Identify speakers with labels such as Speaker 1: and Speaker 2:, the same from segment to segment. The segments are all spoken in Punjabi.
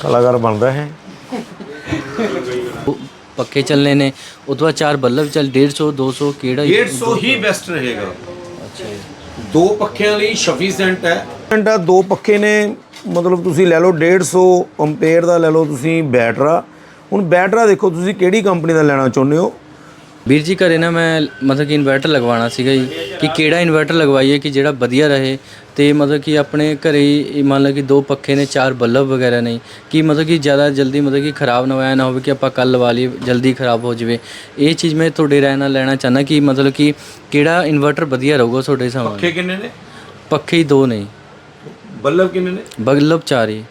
Speaker 1: ਕਲਾਕਾਰ ਬਣਦਾ ਹੈ।
Speaker 2: ਪੱਕੇ ਚੱਲਨੇ ਨੇ। ਉਹ ਤੋਂ ਬਾਅਦ ਚਾਰ ਬੱਲਬ ਚੱਲ 150 200 ਕਿਹੜਾ
Speaker 3: 150 ਹੀ ਬੈਸਟ ਰਹੇਗਾ।
Speaker 2: ਅੱਛਾ ਜੀ।
Speaker 3: ਦੋ ਪੱਖਿਆਂ ਲਈ ਸਫੀਸ਼ੀਐਂਟ ਹੈ।
Speaker 1: ਘੰਟਾ ਦੋ ਪੱਖੇ ਨੇ ਮਤਲਬ ਤੁਸੀਂ ਲੈ ਲਓ 150 ਐਂਪੀਅਰ ਦਾ ਲੈ ਲਓ ਤੁਸੀਂ ਬੈਟਰਾ। ਹੁਣ ਬੈਟਰਾ ਦੇਖੋ ਤੁਸੀਂ ਕਿਹੜੀ ਕੰਪਨੀ ਦਾ ਲੈਣਾ ਚਾਹੁੰਦੇ ਹੋ?
Speaker 2: ਵੀਰ ਜੀ ਘਰੇ ਨਾ ਮੈਂ ਮਤਲਬ ਕਿ ਇਨਵਰਟਰ ਲਗਵਾਉਣਾ ਸੀਗਾ ਜੀ ਕਿ ਕਿਹੜਾ ਇਨਵਰਟਰ ਲਗਵਾਈਏ ਕਿ ਜਿਹੜਾ ਵਧੀਆ ਰਹੇ ਤੇ ਮਤਲਬ ਕਿ ਆਪਣੇ ਘਰੇ ਹੀ ਮੰਨ ਲਓ ਕਿ ਦੋ ਪੱਖੇ ਨੇ ਚਾਰ ਬੱਲਬ ਵਗੈਰਾ ਨਹੀਂ ਕਿ ਮਤਲਬ ਕਿ ਜ਼ਿਆਦਾ ਜਲਦੀ ਮਤਲਬ ਕਿ ਖਰਾਬ ਨਾ ਹੋਇਆ ਨਾ ਹੋਵੇ ਕਿ ਆਪਾਂ ਕੱਲ ਲਵਾ ਲਈਏ ਜਲਦੀ ਖਰਾਬ ਹੋ ਜਾਵੇ। ਇਹ ਚੀਜ਼ ਮੈਂ ਤੁਹਾਡੇ ਰਾਏ ਨਾਲ ਲੈਣਾ ਚਾਹੁੰਦਾ ਕਿ ਮਤਲਬ ਕਿ ਕਿਹੜਾ ਇਨਵਰਟਰ ਵਧੀਆ ਰਹੂਗਾ ਤੁਹਾਡੇ ਹਿਸਾਬ ਨਾਲ?
Speaker 3: ਪੱਖੇ ਕਿੰਨੇ ਨੇ?
Speaker 2: ਪੱਖੇ ਹੀ ਦੋ ਨੇ।
Speaker 3: ਬੱਲਬ ਕਿੰਨੇ ਨੇ?
Speaker 2: ਬੱਲਬ ਚਾਰ ਹੀ।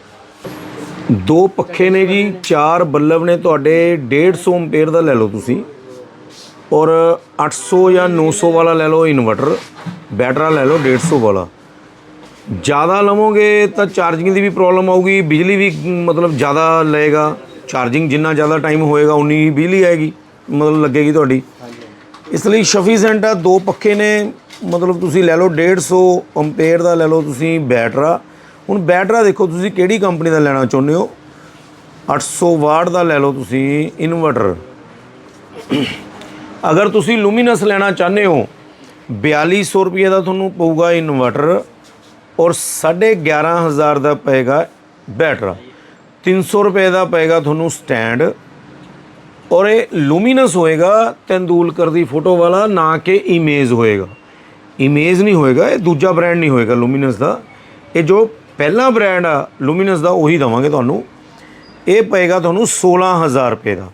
Speaker 1: ਦੋ ਪੱਖੇ ਨੇ ਜੀ ਚਾਰ ਬੱਲਬ ਨੇ ਤੁਹਾਡੇ 150 ਐਂਪੀਅਰ ਦਾ ਲੈ ਲਓ ਤੁਸੀਂ। ਔਰ 800 ਜਾਂ 900 ਵਾਲਾ ਲੈ ਲਓ ਇਨਵਰਟਰ ਬੈਟਰਾ ਲੈ ਲਓ 150 ਵਾਲਾ। ਜ਼ਿਆਦਾ ਲਵੋਗੇ ਤਾਂ ਚਾਰਜਿੰਗ ਦੀ ਵੀ ਪ੍ਰੋਬਲਮ ਆਊਗੀ ਬਿਜਲੀ ਵੀ ਮਤਲਬ ਜ਼ਿਆਦਾ ਲਏਗਾ ਚਾਰਜਿੰਗ ਜਿੰਨਾ ਜ਼ਿਆਦਾ ਟਾਈਮ ਹੋਏਗਾ ਉਨੀ ਹੀ ਬਿਜਲੀ ਆਏਗੀ ਮਤਲਬ ਲੱਗੇਗੀ ਤੁਹਾਡੀ। ਇਸ ਲਈ ਸਫੀਸ਼ੀਐਂਟ ਆ ਦੋ ਪੱਖੇ ਨੇ ਮਤਲਬ ਤੁਸੀਂ ਲੈ ਲਓ 150 ਐਂਪੀਅਰ ਦਾ ਲੈ ਲਓ ਤੁਸੀਂ ਬੈਟਰਾ। ਹੁਣ ਬੈਟਰਾ ਦੇਖੋ ਤੁਸੀਂ ਕਿਹੜੀ ਕੰਪਨੀ ਦਾ ਲੈਣਾ ਚਾਹੁੰਦੇ ਹੋ? 800 ਵਾਟ ਦਾ ਲੈ ਲਓ ਤੁਸੀਂ ਇਨਵਰਟਰ। ਅਗਰ ਤੁਸੀਂ ਲੂਮੀਨਸ ਲੈਣਾ ਚਾਹੁੰਦੇ ਹੋ 4200 ਰੁਪਏ ਦਾ ਤੁਹਾਨੂੰ ਪਊਗਾ ਇਨਵਰਟਰ ਔਰ 11500 ਦਾ ਪਏਗਾ ਬੈਟਰਾ। 300 ਰੁਪਏ ਦਾ ਪਏਗਾ ਤੁਹਾਨੂੰ ਸਟੈਂਡ ਔਰ ਇਹ ਲੂਮੀਨਸ ਹੋਏਗਾ ਤੰਦੂਲਕਰ ਦੀ ਫੋਟੋ ਵਾਲਾ, ਨਾ ਕਿ ਇਮੇਜ ਹੋਏਗਾ। ਇਮੇਜ ਨਹੀਂ ਹੋਏਗਾ, ਇਹ ਦੂਜਾ ਬ੍ਰਾਂਡ ਨਹੀਂ ਹੋਏਗਾ ਲੂਮੀਨਸ ਦਾ। ਇਹ ਜੋ ਪਹਿਲਾ ਬ੍ਰਾਂਡ ਆ, ਲੂਮੀਨਸ ਦਾ, ਉਹੀ ਦਵਾਂਗੇ ਤੁਹਾਨੂੰ। ਇਹ ਪਏਗਾ ਤੁਹਾਨੂੰ 16000 ਰੁਪਏ ਦਾ।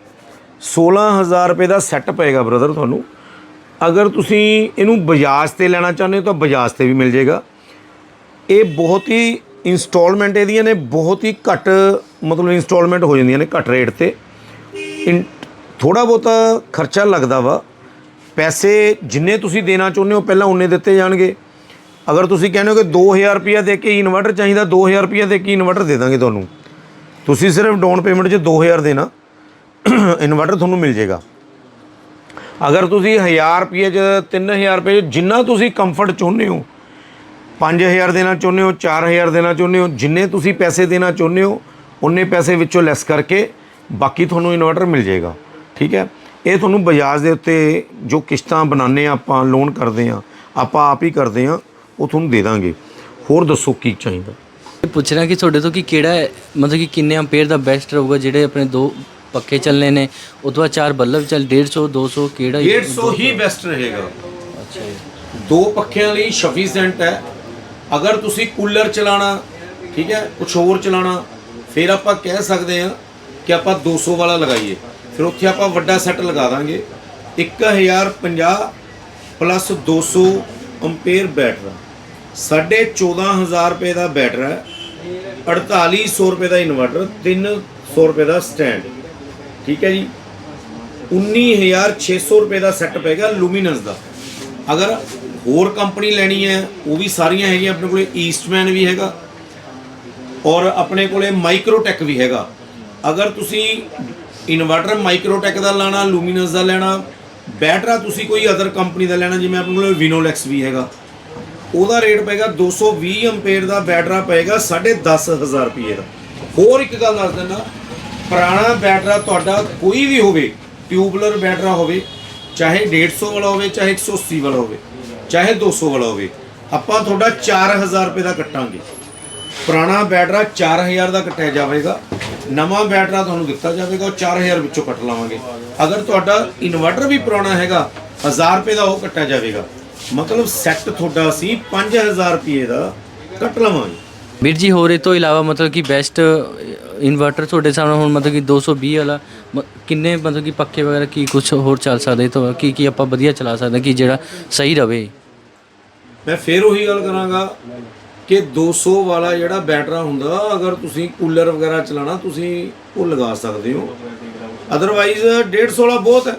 Speaker 1: 16000 ਰੁਪਏ ਦਾ ਸੈੱਟ ਪਏਗਾ ਬ੍ਰਦਰ ਤੁਹਾਨੂੰ। ਅਗਰ ਤੁਸੀਂ ਇਹਨੂੰ ਬਜਾਜ ਤੇ ਲੈਣਾ ਚਾਹੁੰਦੇ ਹੋ, ਤਾਂ ਬਜਾਜ ਤੇ ਵੀ ਮਿਲ ਜਾਏਗਾ। ਇਹ ਬਹੁਤ ਹੀ ਇਨਸਟਾਲਮੈਂਟ ਇਹਦੀਆਂ ਨੇ, ਬਹੁਤ ਹੀ ਘੱਟ, ਮਤਲਬ ਇਨਸਟਾਲਮੈਂਟ ਹੋ ਜਾਂਦੀਆਂ ਨੇ ਘੱਟ ਰੇਟ ਤੇ। ਥੋੜਾ ਬਹੁਤਾ ਖਰਚਾ ਲੱਗਦਾ ਵਾ। ਪੈਸੇ ਜਿੰਨੇ ਤੁਸੀਂ ਦੇਣਾ ਚਾਹੁੰਦੇ ਹੋ, ਪਹਿਲਾਂ ਉਨੇ ਦਿੱਤੇ ਜਾਣਗੇ। ਅਗਰ ਤੁਸੀਂ ਕਹਿੰਦੇ ਹੋ ਕਿ 2000 ਰੁਪਇਆ ਦੇ ਕੇ ਇਨਵਰਟਰ ਚਾਹੀਦਾ 2000 ਰੁਪਇਆ ਦੇ ਕੇ ਇਨਵਰਟਰ ਦੇ ਦਾਂਗੇ ਤੁਹਾਨੂੰ। ਤੁਸੀਂ ਸਿਰਫ ਡਾਊਨ ਪੇਮੈਂਟ 'ਚ 2000 ਦੇਣਾ। ਇਨਵਰਟਰ ਤੁਹਾਨੂੰ ਮਿਲ ਜਾਏਗਾ। ਅਗਰ ਤੁਸੀਂ 1000 ਰੁਪਏ 'ਚ 3000 ਰੁਪਏ ਜਿੰਨਾ ਤੁਸੀਂ ਕੰਫਰਟ ਚਾਹੁੰਦੇ ਹੋ 5000 ਦੇਣਾ ਚਾਹੁੰਦੇ ਹੋ 4000 ਦੇਣਾ ਚਾਹੁੰਦੇ ਹੋ, ਜਿੰਨੇ ਤੁਸੀਂ ਪੈਸੇ ਦੇਣਾ ਚਾਹੁੰਦੇ ਹੋ ਉਨੇ ਪੈਸੇ ਵਿੱਚੋਂ ਲੈਸ ਕਰਕੇ ਬਾਕੀ ਤੁਹਾਨੂੰ ਇਨਵਰਟਰ ਮਿਲ ਜਾਏਗਾ। ਠੀਕ ਹੈ? ਇਹ ਤੁਹਾਨੂੰ ਬਜਾਜ ਦੇ ਉੱਤੇ ਜੋ ਕਿਸ਼ਤਾਂ ਬਣਾਉਂਦੇ ਆ ਆਪਾਂ ਲੋਨ ਕਰਦੇ ਆ ਆਪਾਂ ਆਪ ਹੀ ਕਰਦੇ ਆ ਉਹ ਤੁਹਾਨੂੰ ਦੇ ਦਾਂਗੇ। ਹੋਰ ਦੱਸੋ ਕੀ ਚਾਹੀਦਾ?
Speaker 2: ਇਹ ਪੁੱਛਣਾ ਕਿ ਤੁਹਾਡੇ ਤੋਂ ਕਿ ਕਿਹੜਾ ਮਤਲਬ ਕਿ ਕਿੰਨੇ ਐਂਪੀਅਰ ਦਾ ਬੈਸਟ ਰਹੂਗਾ ਜਿਹੜੇ ਆਪਣੇ ਦੋ ਪੱਕੇ ਚੱਲਨੇ ਨੇ ਉਹ ਤੋਂ ਬਾਅਦ ਚਾਰ ਬੱਲਬ ਚੱਲ 150 200 ਕਿਹੜਾ
Speaker 3: 150 ਹੀ ਬੈਸਟ ਰਹੇਗਾ।
Speaker 2: ਅੱਛਾ ਜੀ।
Speaker 3: ਦੋ ਪੱਖਿਆਂ ਲਈ ਸਫੀਸ਼ੀਐਂਟ ਹੈ। ਅਗਰ ਤੁਸੀਂ ਕੂਲਰ ਚਲਾਣਾ ਠੀਕ ਹੈ ਕੁਝ ਹੋਰ ਚਲਾਣਾ ਫਿਰ ਆਪਾਂ ਕਹਿ ਸਕਦੇ ਹਾਂ ਕਿ ਆਪਾਂ 200 ਵਾਲਾ ਲਗਾਈਏ। ਫਿਰ ਉੱਥੇ ਆਪਾਂ ਵੱਡਾ ਸੈੱਟ ਲਗਾ ਦਾਂਗੇ। 1050 ਪਲੱਸ 200 ਐਂਪੀਅਰ ਬੈਟਰਾ 14500 ਰੁਪਏ ਦਾ ਬੈਟਰਾ ਹੈ। 4800 ਰੁਪਏ ਦਾ ਇਨਵਰਟਰ 300 ਰੁਪਏ ਦਾ ਸਟੈਂਡ ਠੀਕ ਹੈ ਜੀ। 19600 ਰੁਪਏ ਦਾ ਸੈੱਟ ਪਏਗਾ ਲੂਮੀਨਸ ਦਾ। ਅਗਰ ਹੋਰ ਕੰਪਨੀ ਲੈਣੀ ਹੈ, ਉਹ ਵੀ ਸਾਰੀਆਂ ਹੈਗੀਆਂ, ਆਪਣੇ ਕੋਲੇ ਈਸਟਮੈਨ ਵੀ ਹੈਗਾ ਔਰ ਆਪਣੇ ਕੋਲੇ ਮਾਈਕਰੋਟੈਕ ਵੀ ਹੈਗਾ। ਅਗਰ ਤੁਸੀਂ ਇਨਵਰਟਰ ਮਾਈਕਰੋਟੈਕ ਦਾ ਲੈਣਾ ਲੂਮੀਨਸ ਦਾ ਲੈਣਾ ਬੈਟਰਾ ਤੁਸੀਂ ਕੋਈ ਅਦਰ ਕੰਪਨੀ ਦਾ ਲੈਣਾ, ਜਿਵੇਂ ਆਪਣੇ ਕੋਲੇ ਵਿਨੋਲੈਕਸ ਵੀ ਹੈਗਾ। ਉਹਦਾ ਰੇਟ ਪਏਗਾ 220 ਐਂਪੀਅਰ ਦਾ ਬੈਟਰਾ ਪਏਗਾ 10500 ਰੁਪਏ ਦਾ। ਹੋਰ ਇੱਕ ਗੱਲ ਦੱਸ ਦਿੰਦਾ ਪੁਰਾਣਾ ਬੈਟਰਾ ਤੁਹਾਡਾ ਕੋਈ ਵੀ ਹੋਵੇ, ਟਿਊਬਲਰ ਬੈਟਰਾ ਹੋਵੇ, ਚਾਹੇ 150 ਵਾਲਾ ਹੋਵੇ, ਚਾਹੇ 180 ਵਾਲਾ ਹੋਵੇ, ਚਾਹੇ 200 ਵਾਲਾ ਹੋਵੇ, ਆਪਾਂ ਤੁਹਾਡਾ 4000 ਰੁਪਏ ਦਾ ਕੱਟਾਂਗੇ। ਪੁਰਾਣਾ ਬੈਟਰਾ 4000 ਦਾ ਕੱਟਿਆ ਜਾਵੇਗਾ, ਨਵਾਂ ਬੈਟਰਾ ਤੁਹਾਨੂੰ ਦਿੱਤਾ ਜਾਵੇਗਾ, ਉਹ 4000 ਵਿੱਚੋਂ ਕੱਟ ਲਵਾਂਗੇ। ਅਗਰ ਤੁਹਾਡਾ ਇਨਵਰਟਰ ਵੀ ਪੁਰਾਣਾ ਹੈਗਾ 1000 ਰੁਪਏ ਦਾ ਉਹ ਕੱਟਿਆ ਜਾਵੇਗਾ। ਮਤਲਬ ਸੈੱਟ ਤੁਹਾਡਾ ਅਸੀਂ 5000 ਰੁਪਏ ਦਾ ਕੱਟ ਲਵਾਂਗੇ।
Speaker 2: ਵੀਰ ਜੀ, ਹੋਰ ਇਹ ਤੋਂ ਇਲਾਵਾ ਮਤਲਬ ਕਿ ਬੈਸਟ ਇਨਵਰਟਰ ਤੁਹਾਡੇ ਸਾਹਮਣੇ ਹੁਣ ਮਤਲਬ ਕਿ 220 ਵਾਲਾ, ਮ- ਕਿੰਨੇ ਮਤਲਬ ਕਿ ਪੱਖੇ ਵਗੈਰਾ ਕੀ ਕੁਝ ਹੋਰ ਚੱਲ ਸਕਦੇ ਤੋਂ ਕੀ ਕੀ ਆਪਾਂ ਵਧੀਆ ਚਲਾ ਸਕਦੇ ਕਿ ਜਿਹੜਾ ਸਹੀ ਰਵੇ?
Speaker 3: ਮੈਂ ਫੇਰ ਉਹੀ ਗੱਲ ਕਰਾਂਗਾ ਕਿ 200 ਵਾਲਾ ਜਿਹੜਾ ਬੈਟਰਾ ਹੁੰਦਾ, ਅਗਰ ਤੁਸੀਂ ਕੂਲਰ ਵਗੈਰਾ ਚਲਾਣਾ ਤੁਸੀਂ ਉਹ ਲਗਾ ਸਕਦੇ ਹੋ। ਅਦਰਵਾਈਜ਼ 150 ਵਾਲਾ ਬਹੁਤ ਹੈ।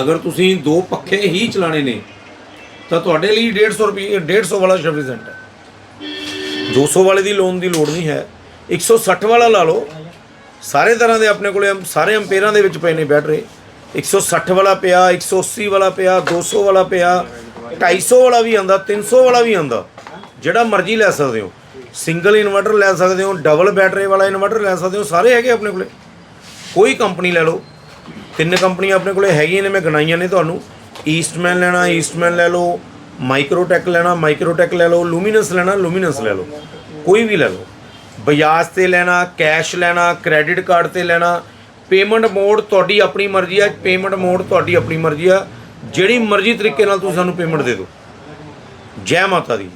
Speaker 3: ਅਗਰ ਤੁਸੀਂ ਦੋ ਪੱਖੇ ਹੀ ਚਲਾਣੇ ਨੇ, ਤਾਂ ਤੁਹਾਡੇ ਲਈ 150 ਰੁਪਏ 150 ਵਾਲਾ ਸਫੀਸ਼ੀਐਂਟ ਹੈ। 200 ਵਾਲੇ ਦੀ ਲੋਨ ਦੀ ਲੋੜ ਨਹੀਂ ਹੈ। 160 ਵਾਲਾ ਲਾ ਲਓ। ਸਾਰੇ ਤਰ੍ਹਾਂ ਦੇ ਆਪਣੇ ਕੋਲੇ ਸਾਰੇ ਅੰਪੇਰਾਂ ਦੇ ਵਿੱਚ ਪਏ ਨੇ ਬੈਟਰੇ। 160 ਵਾਲਾ ਪਿਆ 180 ਵਾਲਾ ਪਿਆ 200 ਵਾਲਾ ਪਿਆ 250 ਵਾਲਾ ਵੀ ਆਂਦਾ 300 ਵਾਲਾ ਵੀ ਆਂਦਾ। ਜਿਹੜਾ ਮਰਜ਼ੀ ਲੈ ਸਕਦੇ ਹੋ। ਸਿੰਗਲ ਇਨਵਰਟਰ ਲੈ ਸਕਦੇ ਹੋ, ਡਬਲ ਬੈਟਰੀ ਵਾਲਾ ਇਨਵਰਟਰ ਲੈ ਸਕਦੇ ਹੋ, ਸਾਰੇ ਹੈਗੇ ਆਪਣੇ ਕੋਲੇ। ਕੋਈ ਕੰਪਨੀ ਲੈ ਲਓ। ਤਿੰਨ ਕੰਪਨੀਆਂ ਆਪਣੇ ਕੋਲੇ ਹੈਗੀਆਂ ਨੇ, ਮੈਂ ਗਣਾਈਆਂ ਨੇ ਤੁਹਾਨੂੰ। ਈਸਟਮੈਨ ਲੈਣਾ ਈਸਟਮੈਨ ਲੈ ਲਓ। ਮਾਈਕਰੋਟੈਕ ਲੈਣਾ ਮਾਈਕਰੋਟੈਕ ਲੈ ਲਓ। ਲੂਮੀਨਸ ਲੈਣਾ ਲੂਮੀਨਸ ਲੈ ਲਓ। ਕੋਈ ਵੀ ਲੈ ਲਓ। ਬਜਾਜ ਤੇ ਲੈਣਾ ਕੈਸ਼ ਲੈਣਾ ਕ੍ਰੈਡਿਟ ਕਾਰਡ ਤੇ ਲੈਣਾ। ਪੇਮੈਂਟ ਮੋਡ ਤੁਹਾਡੀ ਆਪਣੀ ਮਰਜ਼ੀ ਆ ਪੇਮੈਂਟ ਮੋਡ ਤੁਹਾਡੀ ਆਪਣੀ ਮਰਜ਼ੀ ਆ। ਜਿਹੜੀ ਮਰਜ਼ੀ ਤਰੀਕੇ ਨਾਲ ਤੁਸੀਂ ਸਾਨੂੰ ਪੇਮੈਂਟ ਦੇ ਦਿਓ। ਜੈ ਮਾਤਾ ਦੀ।